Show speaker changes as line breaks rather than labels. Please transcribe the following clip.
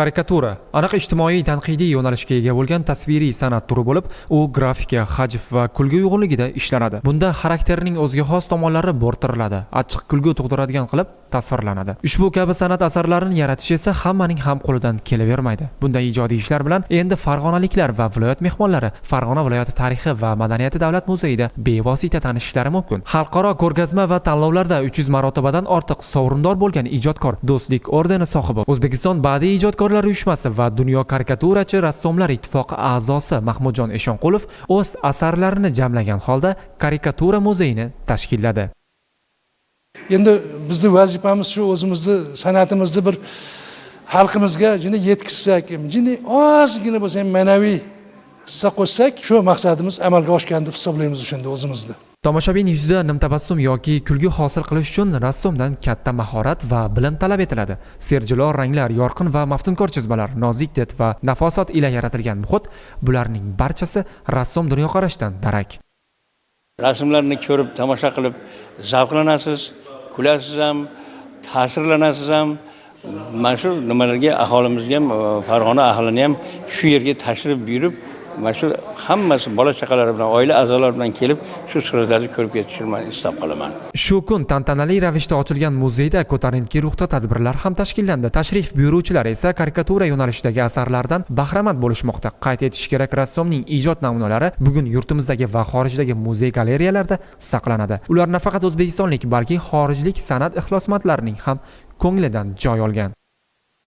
karikatura. Aniq ijtimoiy tanqidiy yo'nalishga ega bo'lgan tasviriy san'at turi bo'lib u grafika hajv va kulgi uyg'unligida ishlanadi. Bunda xarakterning o'ziga xos tomonlari bo'rttiriladi achchiq kulgi tug'diradigan qilib tasvirlanadi. Ushbu kabi san'at asarlarini yaratish esa hammaning ham qo'lidan kelavermaydi. Bunday ijodiy ishlar bilan endi farg'onaliklar va viloyat mehmonlari farg'ona viloyati tarixi va madaniyati davlat muzeyida bevosita tanishishlari mumkin. Xalqaro ko'rgazma va tanlovlarda 300 marotabadan ortiq sovrindor bo'lgan ijodkor do'stlik ordeni sohibi o'zbekiston badiiy ijodkorlar uyushmasi va dunyo karikaturachi rassomlar ittifoqi a'zosi mahmudjon eshonqulov o'z asarlarini jamlagan holda karikatura muzeyini tashkilladi.
Endi bizni vazifamiz shu o'zimizni san'atimizni bir xalqimizga jini yetkazsak jini ozgina bo'lsa ham ma'naviy hissa qo'shsak shu maqsadimiz amalga oshgan deb hisoblaymiz o'shanda o'zimizni.
Tomoshabin yuzida nimtabassum yoki kulgi hosil qilish uchun rassomdan katta mahorat va bilim talab etiladi. Serjilo ranglar yorqin va maftunkor chizmalar nozik did va nafosat ila yaratilgan muhit bularning barchasi rassom dunyoqarashidan darak.
Rasmlarni ko'rib tomosha qilib zavqlanasiz kulasiz ham ta'sirlanasiz ham. Mana shu nimalarga aholimizga ham farg'ona ahlini ham shu yerga tashrif buyurib mana shu hammasi bola chaqalari bilan oila a'zolari bilan kelib shu suratlarni ko'rib ketishni man istab qolaman.
Shu kun tantanali ravishda ochilgan muzeyda ko'tarinki ruhda tadbirlar ham tashkillandi. Tashrif buyuruvchilar esa karikatura yo'nalishidagi asarlardan bahramand bo'lishmoqda. Qayd etish kerak rassomning ijod namunalari bugun yurtimizdagi va xorijdagi muzey galeriyalarda saqlanadi. Ular nafaqat o'zbekistonlik balki xorijlik san'at ixlosmandlarining ham ko'nglidan joy olgan.